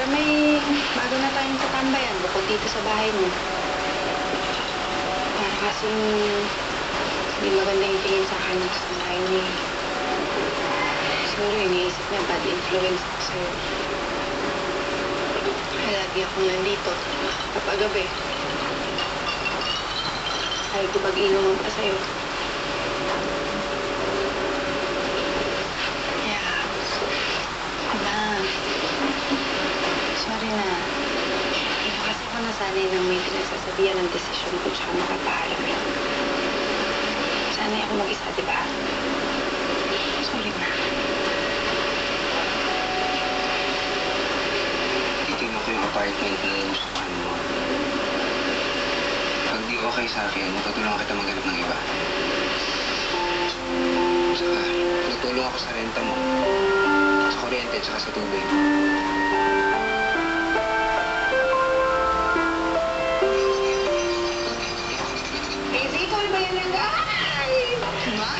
Para may bago na tayong katambayan bukod dito sa bahay mo. Para kasing hindi maganda yung tingin sa akin sa bahay niya. Siguro iniisip niya bad influence ako sa'yo. Kaya lagi akong nandito kapag gabi. Ayaw ko mag-inuman pa sa'yo. Kaya, na, sorry na. Hindi kasi ako nasanay ng may pinagsasabihan ng desisyon ko tsaka makapaalam lang. Sanay ako mag-isa, di ba? Sorry na. Titignan ko yung apartment na gustuhan mo. Pag di okay sa akin, matutulungan kita maghanap ng iba. Tsaka, tutulong ako sa renta mo. Sa kuryente, tsaka sa tubig. Easy, ikaw ba yan langga? Ay!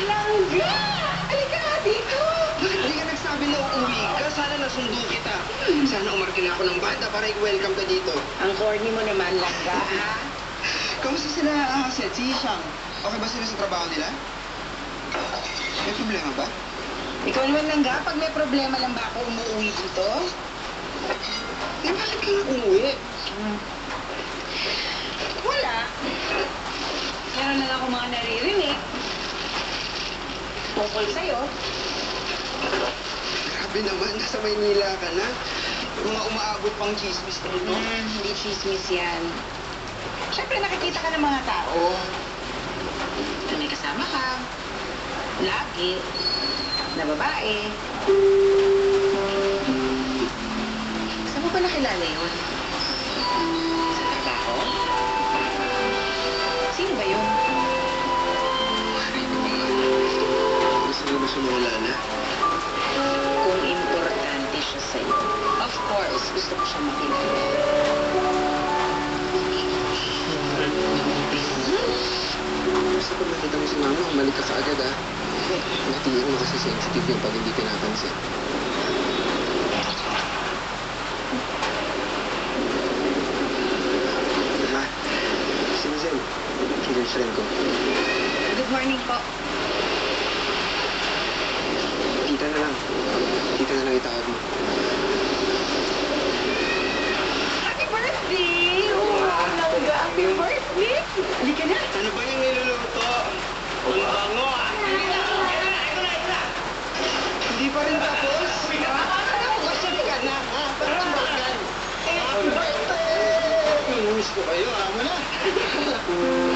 Langga! Halika nga dito! Bakit di ka nagsabi na uuwi ka? Sana nasundo kita. Sana umarkin ako ng banda para i-welcome ka dito. Ang corny mo naman, langga, ha? Kamusta sila, ah, Seth? Si Shang? Okay ba sila sa trabaho nila? May problema ba? Ikaw naman, langga, pag may problema lang ba ako umuwi dito? Eh, bakit ka na umuwi? Hmm. Wala. Meron na lang ako mga naririnig. Tungkol sa'yo. Grabe naman, nasa Maynila ka na. Mga umaabot pang chismis na ito. Hmm, hindi chismis yan. Siyempre, nakikita ka ng mga tao. Na may kasama ka. Lagi. Na babae. Saan mo ba nakilala yun? Sa trabaho? Siya makilala. Gusto ko makita mo si mama, umalik ka kaagad ah. Natiin mo kasi sensitive yun pag hindi pinapansin. Ma, si Mazel, si girlfriend ko. Good morning po. Thank you.